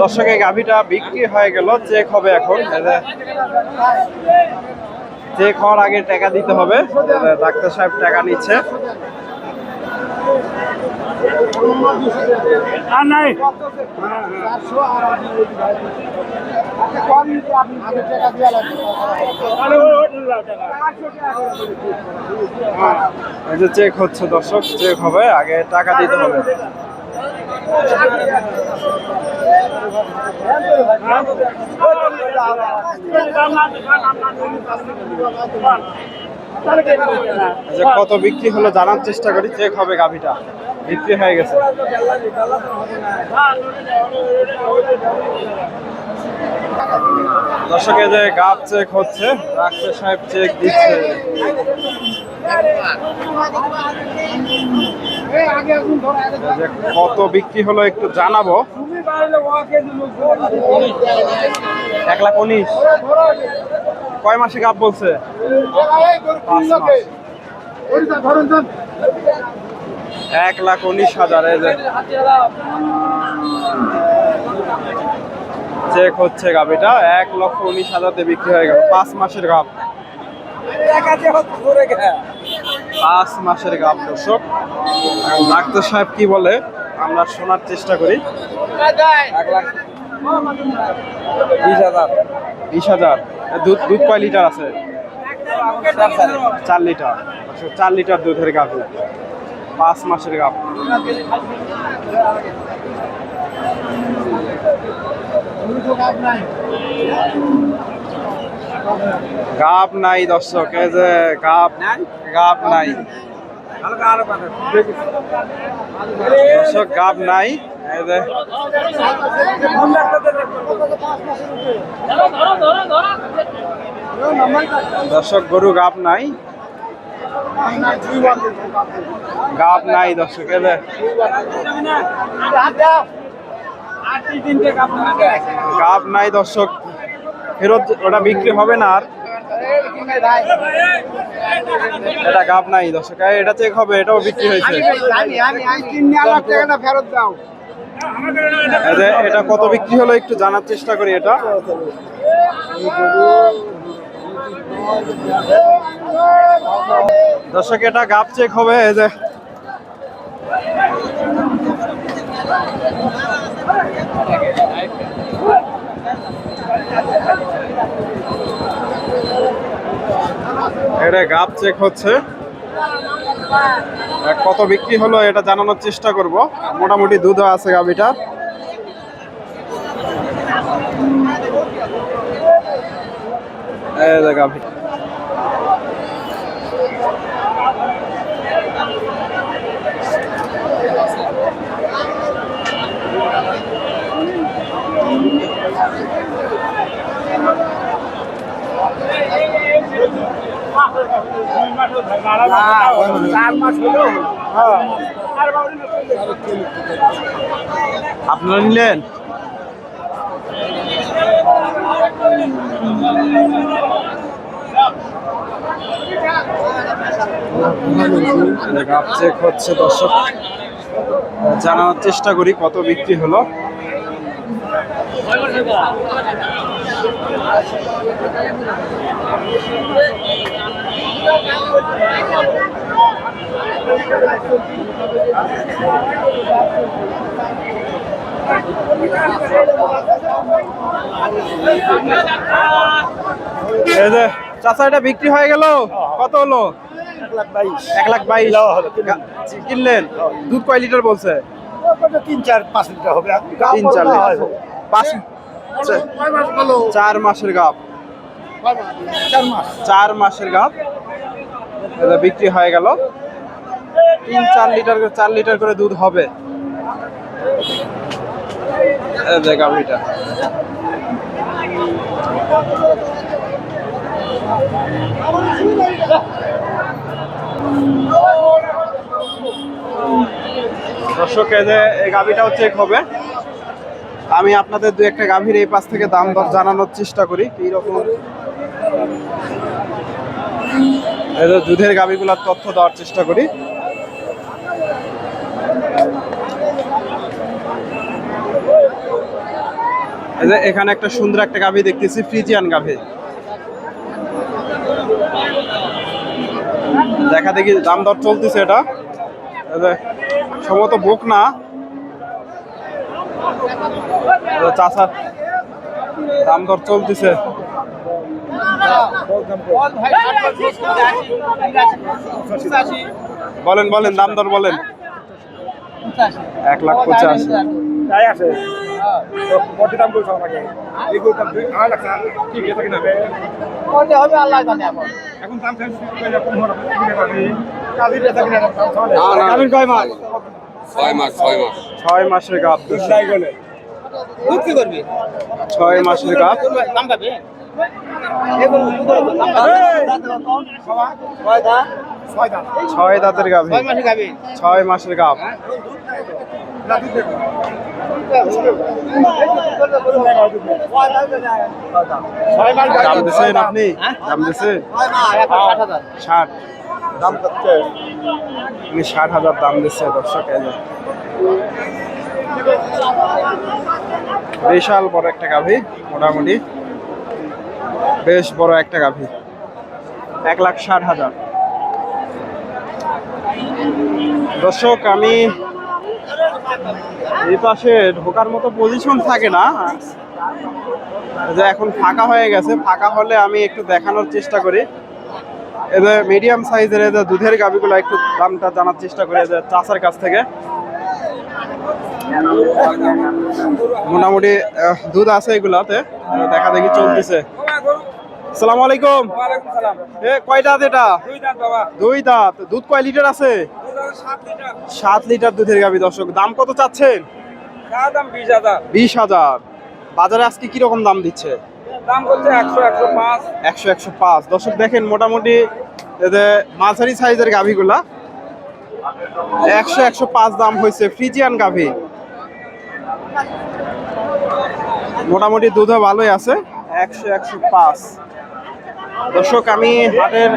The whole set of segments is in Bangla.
দর্শক এই গাভিটা বিক্রি হয়ে গেল চেক হবে এখন। চেক হওয়ার আগে টাকা দিতে হবে। ডাক্তার সাহেব টাকা নিচ্ছে। চেক হচ্ছে দর্শক চেক হবে আগে টাকা দিতে হবে। কত বিক্রি হলো জানার চেষ্টা করি, চেক হবে গাভিটা। বিক্রি হয়ে গেছে। দর্শক যে গাব চেক হচ্ছে, ডাক্তার সাহেব চেক দিচ্ছে। কত বিক্রি হলো একটু জানাব। এক লাখ উনিশ। কয় মাসে গাপ বলছে? এক লাখ উনিশ হাজার চেক হচ্ছে গাভিটা এক লক্ষ উনিশ হাজার বিক্রি হয়ে গেল। পাঁচ মাসের গাভ পাঁচ মাসের গাভ দর্শক। ডাক্তার সাহেব কি বলে? আমরা শোনার চেষ্টা করি। এক লাখ বিশ হাজার। বিশ হাজার। দুধ দুধ কয় লিটার আছে? চার লিটার। আচ্ছা, চার লিটার দুধের গাভি। পাঁচ মাসের গাভ। গাব নাই দর্শক, এই যে গাব গাব নাই। দর্শক, গাব নাই, এই দর্শক, গরু গাব নাই। গাব নাই দর্শক গাব নাই দর্শক। ফেরত ওটা বিক্রি হবে না আর। এটা গাব নাই দর্শক এটা চেক হবে এটাও বিক্রি হয়েছে। এটা কত বিক্রি হলো একটু জানার চেষ্টা করি এটা। দর্শক এটা গাব চেক হবে এই যে। এটা গাপ চেক হচ্ছে। কত বিক্রি হলো এটা জানানোর চেষ্টা করব। মোটামুটি দুধ আছে গাভিটা এই যে গাভি আপনারা নিলেন? গাব চেক হচ্ছে দর্শক। জানানোর চেষ্টা করি কত বিক্রি হলো। এই যে চাচা এটা বিক্রি হয়ে গেল? কত হলো? এক লাখ বাইশ। কিনলেন? দুধ কয় লিটার বলছে? তিন চার পাঁচ লিটার হবে। তিন চার লিটার। পাঁচ চার মাসের গাব চার মাসের এটা বিক্রি হয়ে গেল। তিন চার লিটার করে চার লিটার করে দুধ হবে। গাভীটা। দর্শক এই গাভীটাও চেক হবে। আমি আপনাদের দু একটা গাভীর এই পাশ থেকে দাম দর জানানোর চেষ্টা করি, কি রকম। দুধের গাভীগুলোর তথ্য দেওয়ার চেষ্টা করি। এখানে একটা সুন্দর একটা গাভী দেখতেছি, ফ্রিজিয়ান গাভী। দেখা দেখি দাম দর চলতেছে এটা। সম্ভবত বুক না। যে দাম দর চলতেছে। বলেন বলেন দাম দর বলেন। এক লাখ পঁচাশি। ছয় মাস ছয় মাস। ছয় মাসের গাপ বলে ছয় মাসের গাপ ছয় দাঁতের গাভী ছয় মাসের গাপ দাম দিচ্ছেন আপনি? দাম দিচ্ছেন ষাট। দাম আপনি ষাট হাজার দাম দিচ্ছে দর্শক। বিশাল বড় একটা গাভী, মোটামুটি। বেশ বড় একটা গাভী। এক লাখ ষাট হাজার। দর্শক, আমি এই পাশে ঢোকার মতো পজিশন থাকে না। যে এখন ফাঁকা হয়ে গেছে, ফাঁকা হলে আমি একটু দেখানোর চেষ্টা করি। এদের মিডিয়াম সাইজের এদের দুধের গাভিগুলো, একটু দামটা জানার চেষ্টা করি এদের চাষার কাছ থেকে। মোটামুটি দুধ আছে এগুলাতে দেখা দেখি চলতেছে। আসসালামু আলাইকুম। এ, কয় দাঁত এটা? দুই দাঁত। দুধ কয় লিটার আছে? সাত লিটার দুধের গাভি দর্শক। দাম কত চাচ্ছেন? বিশ হাজার। বাজারে আজকে কি রকম দাম দিচ্ছে? একশো একশো পাঁচ। দর্শক, দেখেন মোটামুটি মাঝারি সাইজের গাভিগুলা। একশো একশো পাঁচ দাম হয়েছে ফ্রিজিয়ান গাভি। মোটামুটি দুধও ভালোই আছে। একশো একশো পাঁচ। দর্শক আমি হাটের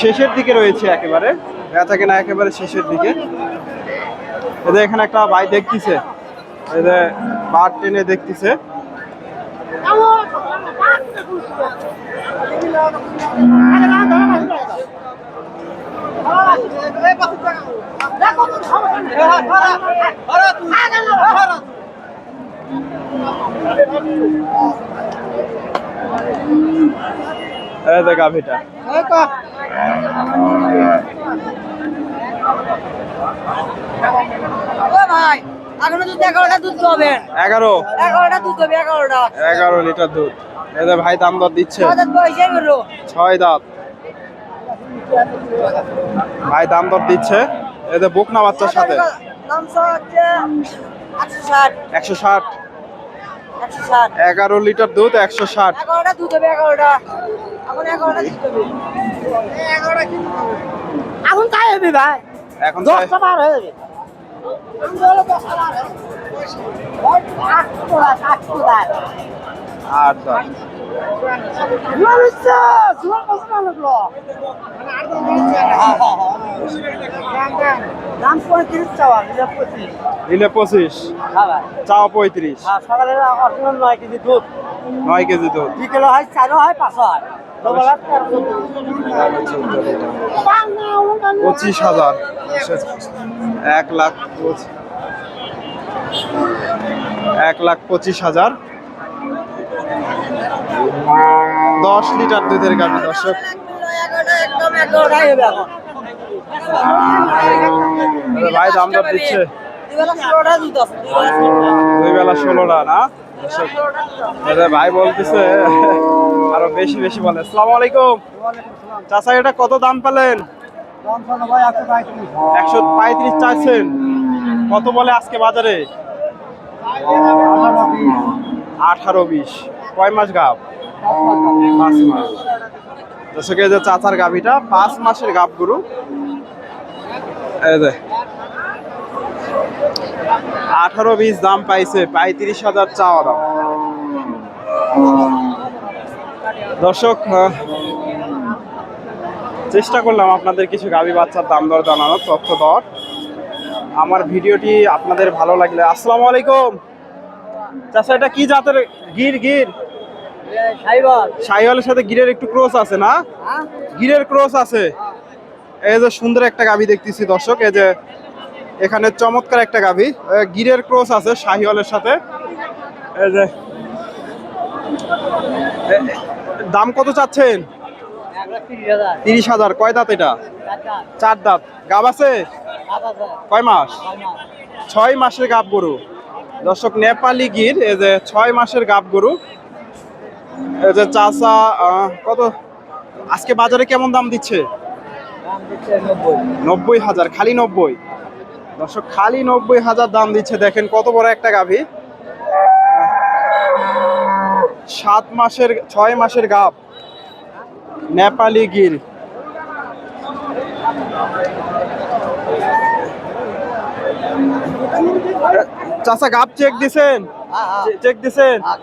শেষের দিকে রয়েছে একেবারে। বেচা কেনা একেবারে শেষের দিকে। এদের এখানে একটা ভাই দেখতেছে। এদের বার টেনে দেখতেছে। এই যে গাভিটা। ভাই এখনও দুধ এগারোটা দুধ পাবেন এগারো? এগারোটা দুধ হবে এগারোটা। এগারো লিটার দুধ। এদের ভাই দাম দর দিচ্ছে। ছয় দাঁত ভাই দাম দর দিচ্ছে। এদের বুক না বাচ্চার সাথে? একশো ষাট। একশো ষাট। একশো ষাট। এগারো লিটার দুধ একশো ষাট। এগারোটা দুধ হবে এগারোটা। এখন এগারোটা এখন তাই হবে ভাই। এখন দশটা বার হয়ে যাবে। আট দাঁত চাওয়া দুটো পঁচিশ। নিলে পঁচিশ। চাও পঁয়ত্রিশ। সকালে অর্থমান নয় কেজি দুধ। নয় কেজি দুধ। বিকেলে হয় চারও হয় পাঁচও হয়। পঁচিশ হাজার। এক লাখ এক লাখ পঁচিশ হাজার। দশ লিটার দুধের গাড়ি দর্শক। ভাই, দাম দর দিচ্ছে। দুই বেলা ষোলোটা না ভাই বলতেছে, আরও বেশি বেশি বলে। আসসালামু আলাইকুম। চাচা, এটা কত দাম পেলেন? একশো পঁয়ত্রিশ চাইছেন। কত বলে আজকে বাজারে? আঠারো বিশ। কয় মাস গাব? পাঁচ মাস। দর্শক যে চাচার গাভিটা পাঁচ মাসের গাব গরু। আঠারো বিশ দাম পাইছে, পঁয়ত্রিশ হাজার চাওয়া দাম। দর্শক চেষ্টা করলাম আপনাদের কিছু গাভী বাচ্চার দাম দর জানানোর তথ্য দর আমার ভিডিওটি আপনাদের ভালো লাগলে, আসসালামু আলাইকুম। চাচা এটা কি জাতের গির গির? সাইবার শাহিওয়ালের সাথে গিরের একটু ক্রস আছে না? হ্যাঁ? গিরের ক্রস আছে। এই যে সুন্দর একটা গাভী দেখতেছি দর্শক এই যে এখানে চমৎকার একটা গাভী। গিরের ক্রস আছে শাহিওয়ালের সাথে। এই যে দাম কত চাচ্ছেন? তিরিশ হাজার। কয় দাঁত এটা? চার দাঁত। গাব আছে? কয় মাস। ছয় মাসের গাব গরু। দর্শক নেপালি গির এই যে ছয় মাসের গাব গরু। এই যে চাষা কত? আজকে বাজারে কেমন দাম দিচ্ছে? নব্বই হাজার খালি নব্বই। দর্শক খালি নব্বই হাজার দাম দিচ্ছে। দেখেন কত বড় একটা গাভী। সাত মাসের ছয় মাসের গাব। নেপালি গির। চাচা গাপ চেক দিছেন? হ্যাঁ হ্যাঁ। চেক দিছেন? হ্যাঁ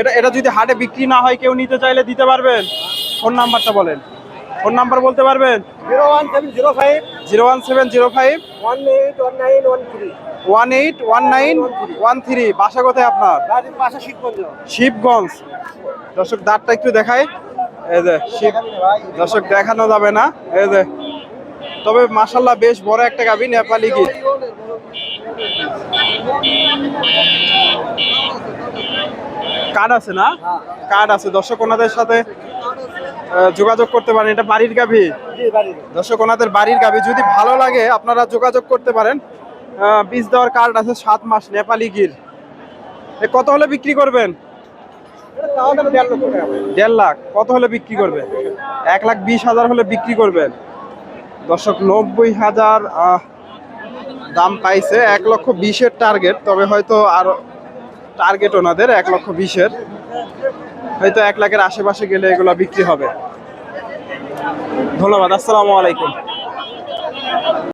এটা এটা যদি হাটে বিক্রি না হয় কেউ নিতে চাইলে দিতে পারবেন। ফোন নাম্বারটা বলেন। ফোন নাম্বার বলতে পারবেন? Zero one seven zero five. Zero one seven zero five. One eight one nine one three. One eight one nine one three. বাসা কোথায় আপনার? শিবগঞ্জ। দর্শক দাঁতটা একটু দেখায় এই যে শিব দর্শক দেখানো যাবে না। এই যে। তবে মাসাল্লাহ বেশ বড় একটা গাভী নেপালি গির। কার্ড আছে না? কার্ড আছে। দর্শক ওনাদের সাথে যোগাযোগ করতে পারেন। এটা বাড়ির গাভী? দর্শক ওনাদের বাড়ির গাভী। যদি ভালো লাগে আপনারা যোগাযোগ করতে পারেন। বীজ দেওয়ার কার্ড আছে সাত মাস নেপালি গির। কত হলে বিক্রি করবেন? দেড় লাখ। কত হলে বিক্রি করবেন? এক লাখ বিশ হাজার হলে বিক্রি করবেন। দর্শক নব্বই হাজার দাম পাইছে এক লক্ষ বিশের টার্গেট তবে হয়তো আরও টার্গেট ওনাদের এক লক্ষ বিশের। হয়তো এক লাখের আশেপাশে গেলে এগুলো বিক্রি হবে। ধন্যবাদ, আসসালামু আলাইকুম।